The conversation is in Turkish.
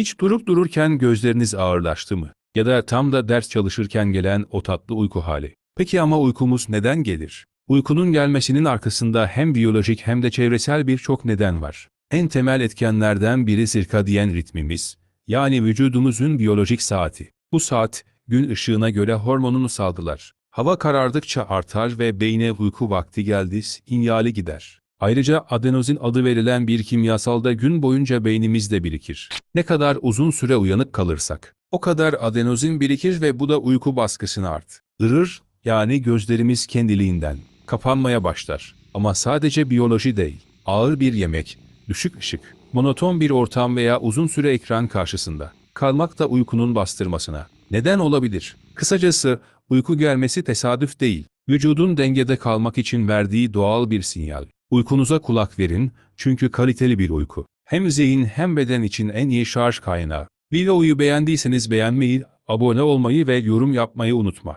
Hiç durup dururken gözleriniz ağırlaştı mı? Ya da tam da ders çalışırken gelen o tatlı uyku hali. Peki ama uykumuz neden gelir? Uykunun gelmesinin arkasında hem biyolojik hem de çevresel birçok neden var. En temel etkenlerden biri sirkadiyen ritmimiz, yani vücudumuzun biyolojik saati. Bu saat, gün ışığına göre hormonunu salgılar. Hava karardıkça artar ve beyne uyku vakti geldi, sinyali gider. Ayrıca adenozin adı verilen bir kimyasal da gün boyunca beynimizde birikir. Ne kadar uzun süre uyanık kalırsak, o kadar adenozin birikir ve bu da uyku baskısını art. Irır, yani gözlerimiz kendiliğinden kapanmaya başlar. Ama sadece biyoloji değil, ağır bir yemek, düşük ışık, monoton bir ortam veya uzun süre ekran karşısında kalmak da uykunun bastırmasına neden olabilir. Kısacası uyku gelmesi tesadüf değil, vücudun dengede kalmak için verdiği doğal bir sinyal. Uykunuza kulak verin çünkü kaliteli bir uyku. Hem zihin hem beden için en iyi şarj kaynağı. Videoyu beğendiyseniz beğenmeyi, abone olmayı ve yorum yapmayı unutma.